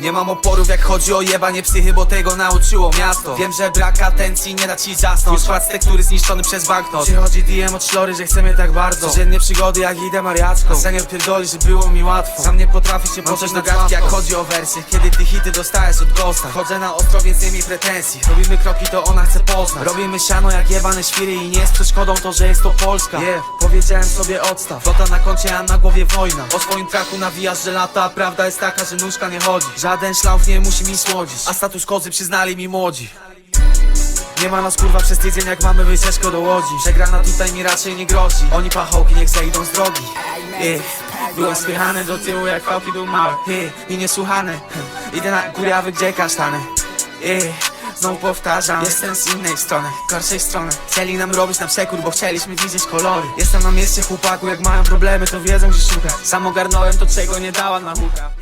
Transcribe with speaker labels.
Speaker 1: Nie mam oporów jak chodzi o jebanie psychy, bo tego nauczyło miasto. Wiem, że brak atencji nie da ci zasnąć. Skład z tektury zniszczony przez banknot. Przychodzi DM od szlory, że chce mnie tak bardzo. Codziennie przygody jak idę mariacką senior pierdoli, że było mi łatwo. Sam nie potrafi się poczuć do gadki jak chodzi o wersję Kiedy ty hity dostajesz od ghosta. Chodzę na ostro, więc nie mi pretensji. Robimy kroki, to ona chce poznać. Robimy siano jak jebane świry I nie jest przeszkodą to, że jest to Polska. Yeah, powiedziałem sobie odstaw. Flota na koncie, a na głowie wojna. O swoim traku nawijasz, że lata. A Prawda jest taka, że nóżka nie chodzi Żaden szlauf nie musi mi słodzić A status kozy przyznali mi młodzi. Nie ma nas kurwa przez tydzień jak mamy wycieczkę do Łodzi Przegrana tutaj mi raczej nie grozi. Oni pachołki niech zejdą z drogi. Yeah. Byłem spychany do tyłu jak fałki do małe yeah. I niesłuchany. Idę na górę, gdzie kasztany. Znowu powtarzam, jestem z innej strony, gorszej strony. Chcieli nam robić na przekór, bo chcieliśmy widzieć kolory. Jestem na mieście chłopaku, jak mają problemy to wiedzą gdzie szukać. Sam ogarnąłem to czego nie dała nauka